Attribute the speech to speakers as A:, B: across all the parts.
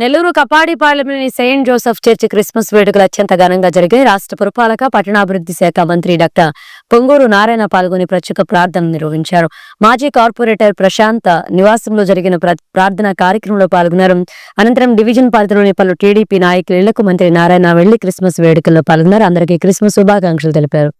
A: నెల్లూరు కపాడిపాలెంలోని saint Joseph church Christmas వేడుకలు అత్యంత ఘనంగా జరిగాయి. రాష్ట్ర పురపాలక పట్టణాభివృద్ధి శాఖ మంత్రి డాక్టర్ పొంగూరు నారాయణ పాల్గొని ప్రత్యేక ప్రార్థన నిర్వహించారు. మాజీ కార్పొరేటర్ ప్రశాంత్ నివాసంలో జరిగిన ప్ర- ప్రార్థన కార్యక్రమంలో పాల్గొన్నారు. అనంతరం డివిజన్ పరిధిలోని పలు టీడీపీ నాయకుల ఇళ్ళకు మంత్రి నారాయణ వెళ్ళి క్రిస్మస్ వేడుకల్లో పాల్గొన్నారు. అందరికీ క్రిస్మస్ శుభాకాంక్షలు తెలిపారు.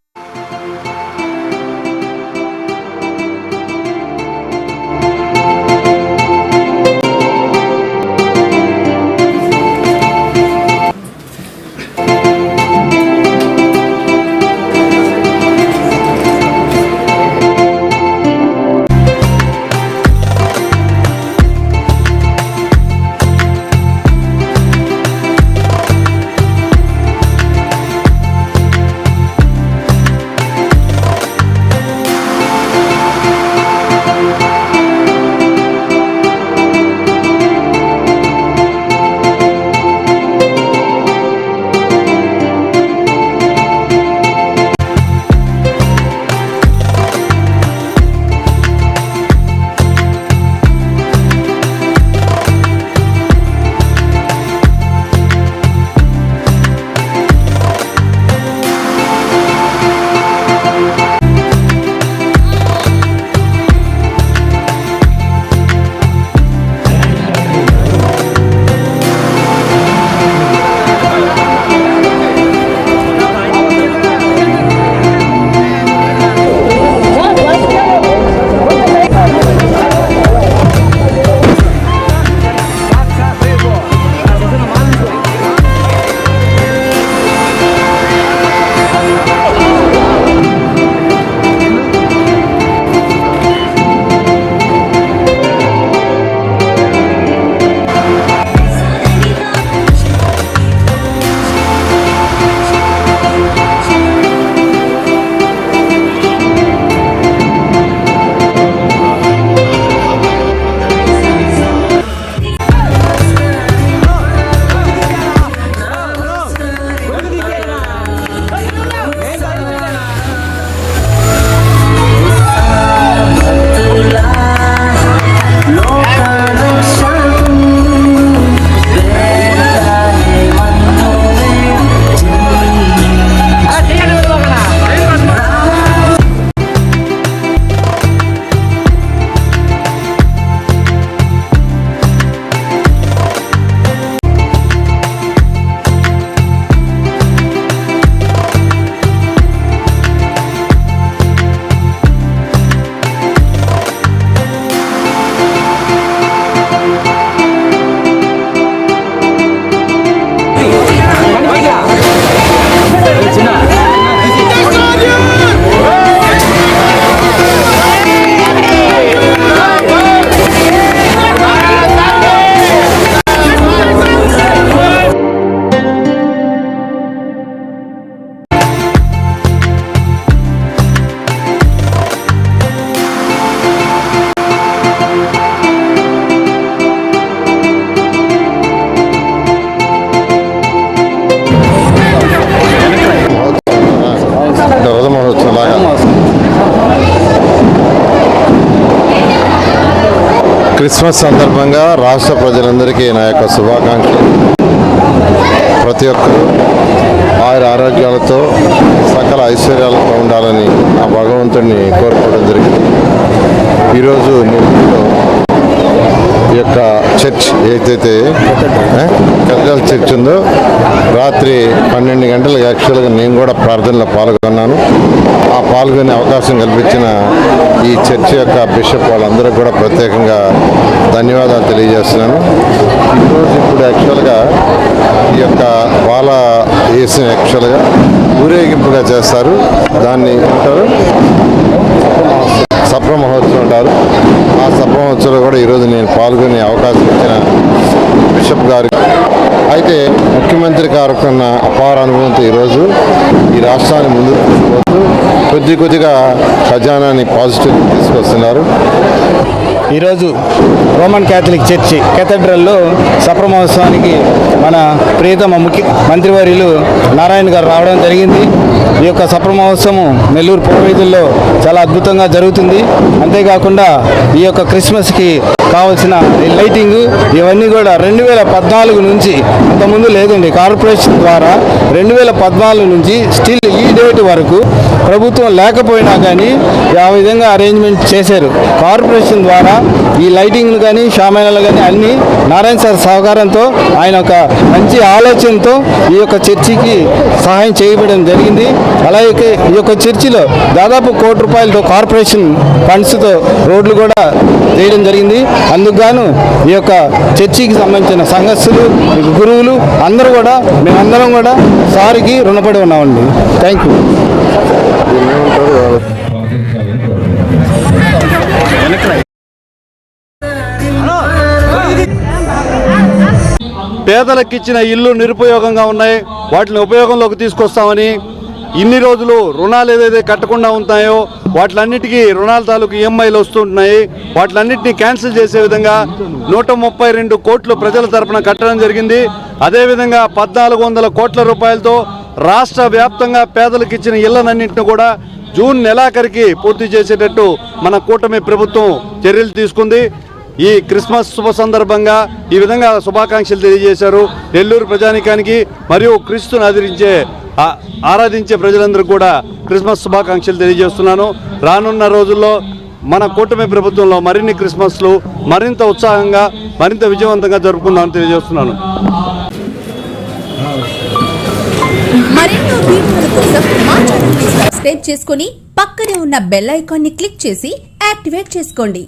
B: క్రిస్మస్ సందర్భంగా రాష్ట్ర ప్రజలందరికీ నా యొక్క శుభాకాంక్షలు. ప్రతి ఒక్కరూ ఆయుర ఆరోగ్యాలతో సకల ఐశ్వర్యాలతో ఉండాలని ఆ భగవంతుడిని కోరుకోవడం జరిగింది. ఈరోజు నెల్లూరులో యొక్క చర్చ్ ఏదైతే కథల్ చర్చ్ ఉందో రాత్రి పన్నెండు గంటలకు యాక్చువల్గా నేను కూడా ప్రార్థనలో పాల్గొన్నాను. ఆ పాల్గొనే అవకాశం కల్పించిన ఈ చర్చ్ యొక్క బిషప్ వాళ్ళందరూ కూడా ప్రత్యేకంగా ధన్యవాదాలు తెలియజేస్తున్నాను. ఈరోజు ఇప్పుడు యాక్చువల్గా ఈ యొక్క బాల వేసిన యాక్చువల్గా ఊరేగింపుగా చేస్తారు. దాన్ని ఏమంటారు సప్ర మహోత్సవం అంటారు ఆ సప్ర మహోత్సవంలో కూడా ఈరోజు నేను పాల్గొనే అవకాశం ఇచ్చిన గారు గారికి అయితే ముఖ్యమంత్రి గారు ఉన్న అపార అనుభవంతో ఈరోజు. ఈ రాష్ట్రాన్ని ముందుకు తీసుకుపోతూ కొద్ది కొద్దిగా ఖజానాని పాజిటివ్ తీసుకొస్తున్నారు.
C: ఈరోజు రోమన్ క్యాథలిక్ చర్చి కేథడ్రల్లో సప్రమహోత్సవానికి మన ప్రియతమ ముఖ్య మంత్రివర్యులు నారాయణ గారు రావడం జరిగింది. ఈ యొక్క సప్రమహోత్సవం నెల్లూరు పూర్వీధుల్లో చాలా అద్భుతంగా జరుగుతుంది. అంతేకాకుండా ఈ యొక్క క్రిస్మస్కి కావాల్సిన ఈ లైటింగ్ ఇవన్నీ కూడా రెండు వేల పద్నాలుగు నుంచి అంతకుముందు లేదండి కార్పొరేషన్ ద్వారా రెండు వేల పద్నాలుగు నుంచి స్టిల్ ఈ డేట్ వరకు ప్రభుత్వం లేకపోయినా కానీ ఆ విధంగా అరేంజ్మెంట్ చేశారు. కార్పొరేషన్ ద్వారా ఈ లైటింగ్లు కానీ షామానాలు కానీ అన్నీ నారాయణ సార్ సహకారంతో ఆయన ఒక మంచి ఆలోచనతో ఈ యొక్క చర్చికి సహాయం చేయబడడం జరిగింది. అలాగే ఈ యొక్క చర్చిలో దాదాపు కోటి రూపాయలతో కార్పొరేషన్ ఫండ్స్తో రోడ్లు కూడా చేయడం జరిగింది. అందుకు గాను ఈ యొక్క చర్చికి సంబంధించిన సంఘస్థులు గురువులు అందరూ కూడా మేమందరం కూడా సార్కి రుణపడి ఉన్నామండి. Thank you.
D: పేదలకు ఇచ్చిన ఇల్లు నిరుపయోగంగా ఉన్నాయి. వాటిని ఉపయోగంలోకి తీసుకొస్తామని ఇన్ని రోజులు రుణాలు ఏదైతే కట్టకుండా ఉంటాయో వాటిలన్నిటికీ రుణాల తాలూకు ఈఎంఐలు వస్తుంటున్నాయి. వాటిలన్నింటినీ క్యాన్సిల్ చేసే విధంగా నూట ముప్పై రెండు కోట్లు ప్రజల తరపున కట్టడం జరిగింది. అదేవిధంగా పద్నాలుగు వందల కోట్ల రూపాయలతో రాష్ట్ర వ్యాప్తంగా పేదలకు ఇచ్చిన ఇళ్ళనన్నింటిని కూడా జూన్ నెలాఖరికి పూర్తి చేసేటట్టు మన కూటమి ప్రభుత్వం చర్యలు తీసుకుంది. ఈ క్రిస్మస్ శుభ సందర్భంగా ఈ విధంగా శుభాకాంక్షలు తెలియజేశారు. నెల్లూరు ప్రజానికానికి మరియు క్రీస్తును ఆదరించే ఆరాధించే ప్రజలందరూ కూడా క్రిస్మస్ శుభాకాంక్షలు తెలియజేస్తున్నాను. రానున్న రోజుల్లో మన కూటమి ప్రభుత్వంలో మరిన్ని క్రిస్మస్లు మరింత ఉత్సాహంగా మరింత విజయవంతంగా జరుపుకుందామని తెలియజేస్తున్నాను.
E: మరెన్నో వీడియోల కోసం మా సబ్స్క్రైబ్ పక్కనే ఉన్న బెల్ ఐకాన్ని క్లిక్ చేసి యాక్టివేట్ చేసుకోండి.